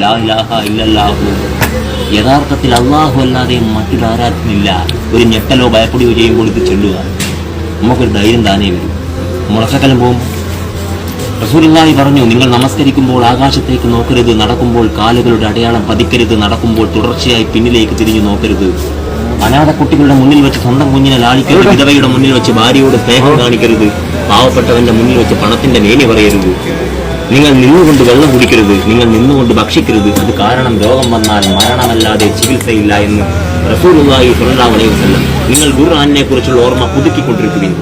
ലാ ഇലാഹ യഥാർത്ഥത്തിൽ അള്ളാഹു അല്ലാതെ മറ്റൊരു ആരാധനയില്ല ഒരു ഞെട്ടലോ ഭയപ്പെടുകയോ ചെയ്യുമ്പോൾ ഇത് ചെല്ലുക. നമുക്കൊരു ധൈര്യം താനേ വരും. മുളക്കക്കലം പോകും. റസൂലുള്ളാഹി പറഞ്ഞു നിങ്ങൾ നമസ്കരിക്കുമ്പോൾ ആകാശത്തേക്ക് നോക്കരുത്. നടക്കുമ്പോൾ കാലുകളുടെ അടയാളം പതിക്കരുത്. നടക്കുമ്പോൾ തുടർച്ചയായി പിന്നിലേക്ക് തിരിഞ്ഞു നോക്കരുത്. അനാഥ കുട്ടികളുടെ മുന്നിൽ വെച്ച് സ്വന്തം കുഞ്ഞിനെ ലാളിക്കരുത്. വിധവയുടെ മുന്നിൽ വെച്ച് ഭാര്യയോട് സ്നേഹം കാണിക്കരുത്. പാവപ്പെട്ടവന്റെ മുന്നിൽ വെച്ച് പണത്തിന്റെ മേനി പറയരുത്. നിങ്ങൾ നിന്നുകൊണ്ട് വെള്ളം കുടിക്കരുത് നിങ്ങൾ നിന്നുകൊണ്ട് ഭക്ഷിക്കരുത്. അത് കാരണം രോഗം വന്നാൽ മരണമല്ലാതെ ചികിത്സയില്ല എന്ന് റസൂലുള്ളാഹി സ്വല്ലല്ലാഹു അലൈഹി വസല്ലം നിങ്ങൾ ഖുർആനെ കുറിച്ചുള്ള ഓർമ്മ പുതുക്കിക്കൊണ്ടിരിക്കുകയും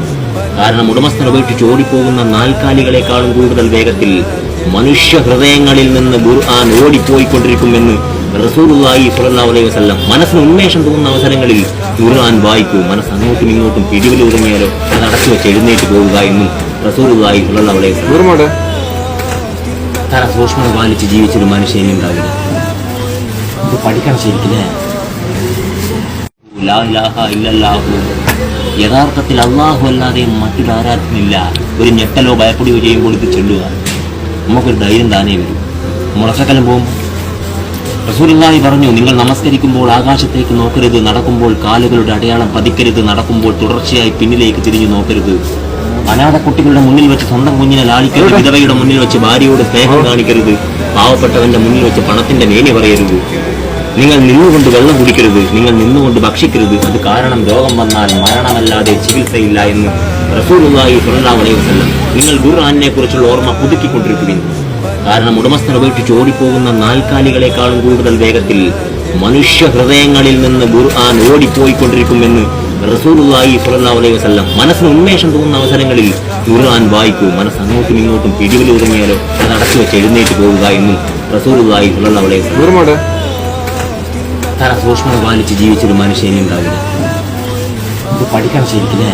കാരണം ഉടമസ്ഥൻ ഉപേക്ഷിച്ച് ഓടിപ്പോകുന്ന നാൽക്കാലികളെക്കാളും കൂടുതൽ വേഗത്തിൽ മനുഷ്യ ഹൃദയങ്ങളിൽ നിന്ന് ഖുർആൻ ഓടിപ്പോയിക്കൊണ്ടിരിക്കുമെന്ന് റസൂലുള്ളാഹി സ്വല്ലല്ലാഹു അലൈഹി വസല്ലം മനസ്സിന് ഉന്മേഷം തോന്നുന്ന അവസരങ്ങളിൽ ഖുർആൻ വായിക്കൂ. മനസ്സ് അങ്ങോട്ടും ഇങ്ങോട്ടും പിടിവിൽ ഒതുങ്ങിയാലോ അത് അടച്ചു വെച്ച് എഴുന്നേറ്റ് പോവുക എന്നും റസൂലുള്ളാഹി സ്വല്ലല്ലാഹു തല സൂക്ഷ്മത പാലിച്ച് ജീവിച്ചൊരു മനുഷ്യനും ഉണ്ടാവില്ല. ഇത് പഠിക്കണം ശരിക്കില്ലേ യഥാർത്ഥത്തിൽ അള്ളാഹു അല്ലാതെ മറ്റൊരു ആരാധനയില്ല. ഒരു ഞെട്ടലോ ഭയപ്പെടുകയോ ചെയ്യുമ്പോൾ ഇത് ചെല്ലുക. നമുക്കൊരു ധൈര്യം താനേ വരും. മുളച്ചക്കലം പോകും റസൂലുള്ളാഹി പറഞ്ഞു നിങ്ങൾ നമസ്കരിക്കുമ്പോൾ ആകാശത്തേക്ക് നോക്കരുത്. നടക്കുമ്പോൾ കാലുകളുടെ അടയാളം പതിക്കരുത്. നടക്കുമ്പോൾ തുടർച്ചയായി പിന്നിലേക്ക് തിരിഞ്ഞു നോക്കരുത്. അനാഥ കുട്ടികളുടെ മുന്നിൽ വെച്ച് സ്വന്തം കുഞ്ഞിനെ ലാളിക്കരുത് വിധവയുടെ മുന്നിൽ വെച്ച് ഭാര്യയോട് സ്നേഹം കാണിക്കരുത് പാവപ്പെട്ടവന്റെ മുന്നിൽ വെച്ച് പണത്തിന്റെ മേനി പറയരുത്. നിങ്ങൾ നിന്നുകൊണ്ട് വെള്ളം കുടിക്കരുത് നിങ്ങൾ നിന്നുകൊണ്ട് ഭക്ഷിക്കരുത്. അത് കാരണം രോഗം വന്നാൽ മരണമല്ലാതെ ചികിത്സയില്ല എന്ന് റസൂലുള്ളാഹി സ്വല്ലല്ലാഹു അലൈഹി വസല്ലം നിങ്ങൾ ഖുർആനെ കുറിച്ചുള്ള ഓർമ്മ പുതുക്കിക്കൊണ്ടിരിക്കുകയും കാരണം ഉടമസ്ഥൻ ഉപേക്ഷിച്ച് ഓടിപ്പോകുന്ന നാൽക്കാലികളെക്കാളും കൂടുതൽ വേഗത്തിൽ മനുഷ്യ ഹൃദയങ്ങളിൽ നിന്ന് ഖുർആൻ ഓടിപ്പോയിക്കൊണ്ടിരിക്കുമെന്ന് റസൂലുള്ളാഹി സ്വല്ലല്ലാഹു അലൈഹി വസല്ലം മനസ്സിന് ഉന്മേഷം തോന്നുന്ന അവസരങ്ങളിൽ ഖുർആൻ വായിക്കൂ മനസ്സ് അങ്ങോട്ടും ഇങ്ങോട്ടും പിടിവിൽ ഒതുങ്ങിയാലോ അത് അടച്ചു വെച്ച് എഴുന്നേറ്റ് പോവുക എന്നും റസൂലുള്ളാഹി സ്വല്ലല്ലാഹു അലൈഹി വസല്ലം തല സൂക്ഷ്മത പാലിച്ച് ജീവിച്ചൊരു മനുഷ്യനെ ഉണ്ടാവില്ല. ഇത് പഠിക്കാൻ ശരിക്കില്ലേ